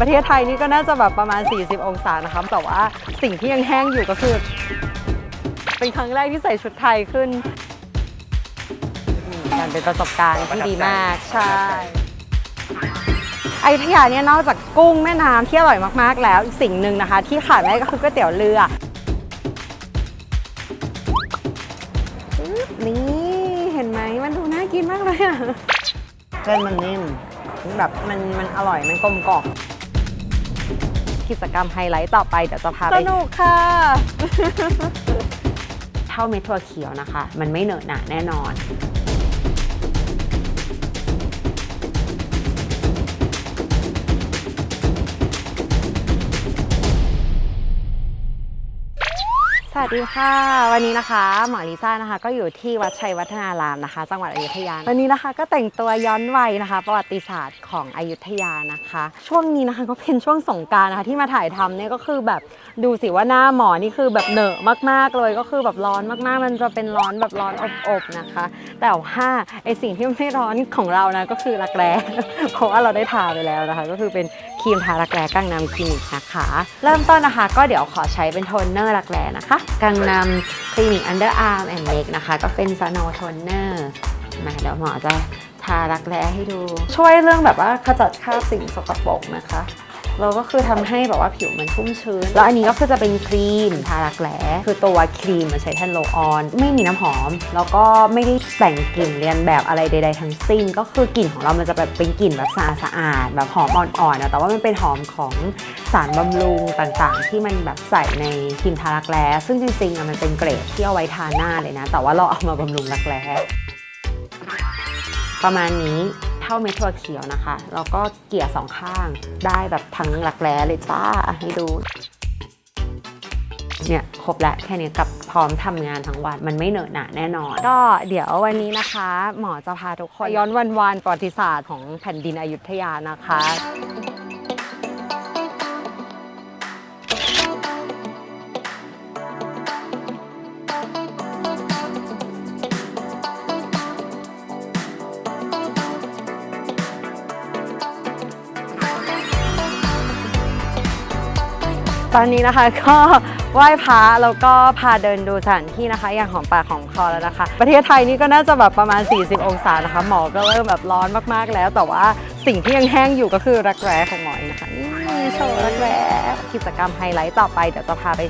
ประเทศไทยนี่ก็น่าจะแบบประมาณ 40 องศานะคะแต่ว่าสิ่งที่ยังแห้งอยู่ก็คือ เป็นครั้งแรกที่ใส่ชุดไทยขึ้นการเป็นประสบการณ์ที่ดีมากใช่อยุธยาเนี่ยนอกจากกุ้งแม่น้ำที่อร่อยมากๆ แล้วอีกสิ่งหนึ่งนะคะ ที่ขาดไม่ได้ก็คือก๋วยเตี๋ยวเรือนี่เห็นไหมมันดูน่ากินมากเลยอะเส้นมันนิ่มแบบมันมันอร่อยมันกลมกล่อม กิจกรรมไฮไลท์ต่อไปเดี๋ยวจะพาไปสนุกค่ะ เท่าเม็ดถั่วเขียวนะคะ มันไม่เหนอะหนะแน่นอน สวัสดีค่ะ วันนี้นะคะหมอลิซ่านะคะก็อยู่ที่วัดชัยวัฒนารามนะคะ จังหวัดอยุธยา วันนี้นะคะก็แต่งตัวย้อนวัยนะคะ ประวัติศาสตร์ของอยุธยานะคะ ช่วงนี้นะคะก็เป็นช่วงสงการนะคะที่มาถ่ายทำเนี่ยก็คือแบบดูสิว่าหน้าหมอนี่คือแบบเหนอะมากๆเลยก็คือแบบร้อนมากๆ มันจะเป็นร้อนแบบร้อนอบๆนะคะ แต่ว่าไอสิ่งที่ไม่ร้อนของเรานะก็คือรักแร้เพราะว่าเราได้ทาไปแล้วนะคะ ก็คือเป็นครีมทารักแร้กังนำคลินิกนะคะ เริ่มต้นนะคะ ก็เดี๋ยวขอใช้เป็นโทนเนอร์รักแร้นะคะกังนำคลินิกอันเดอร์อาร์มแอนด์เมกนะคะ ก็เป็นสโนโทนเนอร์มาเดี๋ยวหมอจะทารักแร้ให้ดู ช่วยเรื่องแบบว่าขจัดคราบสิ่งสกปรกนะคะ เราก็คือทำให้แบบว่าผิวมันชุ่มชื้น แล้วอันนี้ก็คือจะเป็นครีมทารักแร้คือตัวครีมมันใช้แทนโลออน ไม่มีน้ำหอม แล้วก็ไม่ได้แต่งกลิ่นเรียนแบบอะไรใด ๆ ทั้งสิ้น ก็คือกลิ่นของเรามันจะแบบเป็นกลิ่นแบบสะอาดสะอาดๆแบบหอมอ่อนๆนะแต่ว่ามันเป็นหอมของสารบำรุงต่างๆ ที่มันแบบใส่ในครีมทารักแร้ซึ่งจริงๆอะมันเป็นเกรดที่เอาไว้ทาหน้าเลยนะ แต่ว่าเราเอามาบำรุงรักแร้ประมาณนี้ เท่าเม็ดถั่วเขียวนะคะ แล้วก็เกลี่ยสองข้างได้แบบทั้งหลักแร้เลยจ้าให้ดูเนี่ยครบแล้วแค่นี้กับพร้อมทำงานทั้งวันมันไม่เหนอะหนะแน่นอน ก็เดี๋ยววันนี้นะคะ หมอจะพาทุกคนย้อนวันวานประวัติศาสตร์ของแผ่นดินอยุธยานะคะ ตอนนี้นะคะก็ไหว้พระแล้วก็พาเดินดูสถานที่นะคะ อย่างของปากของคอแล้วนะคะ ประเทศไทยนี่ก็น่าจะแบบประมาณ 40 องศานะคะ หมอก็เริ่มแบบร้อนมากๆแล้ว แต่ว่าสิ่งที่ยังแห้งอยู่ก็คือรักแร้ของหมอเองนะคะนี่โชว์รักแร้กิจกรรมไฮไลท์ต่อไปเดี๋ยวจะพาไป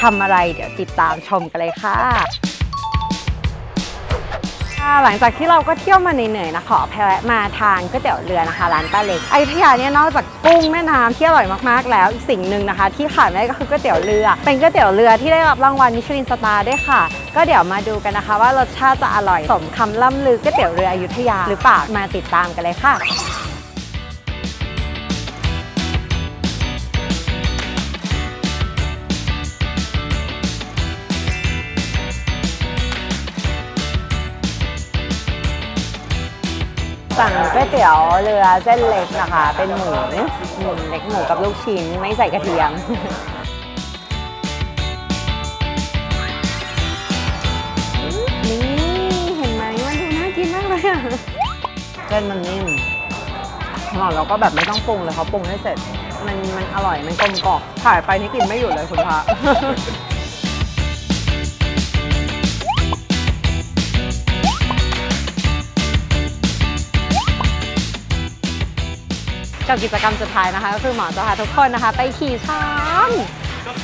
ทำอะไรเดี๋ยวติดตามชมกันเลยค่ะ หลังจากที่เราก็เที่ยวมาเหนื่อยๆนะขอแพะมาทานก๋วยเตี๋ยวเรือนะคะร้านป้าเล็กอยุธยาเนี่ยนอกจากกุ้งแม่น้ำที่อร่อยมากๆ แล้วอีกสิ่งหนึ่งนะคะ ที่ขาดไม่ได้ก็คือก๋วยเตี๋ยวเรือ เป็นก๋วยเตี๋ยวเรือที่ได้รับรางวัลมิชลินสตาร์ด้วยค่ะ ก็เดี๋ยวมาดูกันนะคะ ว่ารสชาติจะอร่อยสมคำล่ำลือก๋วยเตี๋ยวเรืออยุธยาหรือเปล่ามาติดตามกันเลยค่ะ สั่งก๋วยเตี๋ยวเรือเส้นเล็กนะคะ เป็นหมูหมูเล็กหมูกับลูกชิ้นไม่ใส่กระเทียม นี่เห็นไหมมันดูน่ากินมากเลยอะเส้นมันนิ่มหอมแล้วก็แบบไม่ต้องปรุงเลยเขาปรุงให้เสร็จ มันมันอร่อยมันกลมกล่อมถ่ายไปนี่กินไม่หยุดเลยคุณพระ กับกิจกรรมสุดท้ายนะคะ ก็คือหมอจะพาทุกคนนะคะ ไปขี่ช้าง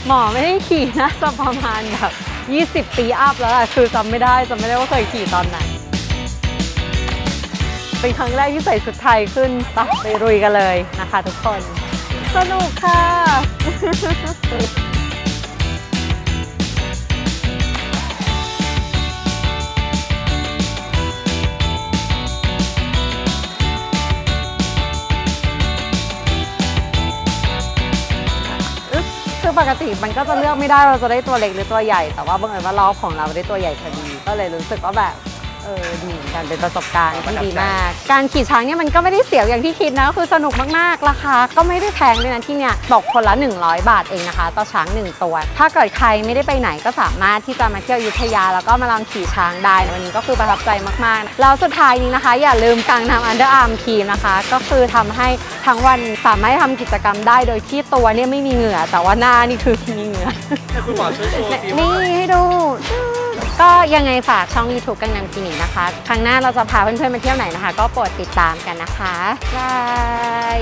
หมอไม่ได้ขี่นะจะประมาณแบบ20 ปีอัพแล้วอะคือจำไม่ได้จำไม่ได้ว่าเคยขี่ตอนไหนเป็นครั้งแรกที่ใส่ชุดไทยขึ้นไปไปรุยกันเลยนะคะทุกคน สนุกค่ะ ปกติมันก็จะเลือกไม่ได้เราจะได้ตัวเล็กหรือตัวใหญ่ แต่ว่าบังเอิญว่ารอบของเราได้ตัวใหญ่พอดี ก็เลยรู้สึกว่าแบบ เออดีเหมือนกันเป็นประสบการณ์ที่ดีมาก การขี่ช้างเนี่ยมันก็ไม่ได้เสียวอย่างที่คิดนะคือสนุกมากๆราคาก็ไม่ได้แพงด้วยนะที่เนี่ยบอกคนละ 100 บาทเองนะคะ ต่อช้าง 1 ตัว ถ้าเกิดใครไม่ได้ไปไหนก็สามารถที่จะมาเที่ยวอยุธยา แล้วก็มาลองขี่ช้างได้วันนี้ก็คือประทับใจมากๆ แล้วสุดท้ายนี้นะคะ อย่าลืมกังนำอันเดอร์อาร์มครีมนะคะ ก็คือทำให้ทั้งวันสามารถทำกิจกรรมได้โดยที่ตัวเนี่ยไม่มีเหงื่อ แต่ว่าหน้านี่คือมีเหงื่อให้คุณหมอช่วยโชว์สินี่ให้ดู ก็ยังไงฝากช่อง YouTube กังนำคลินิกนะคะ ครั้งหน้าเราจะพาเพื่อนๆมาเที่ยวไหนนะคะ ก็โปรดติดตามกันนะคะบาย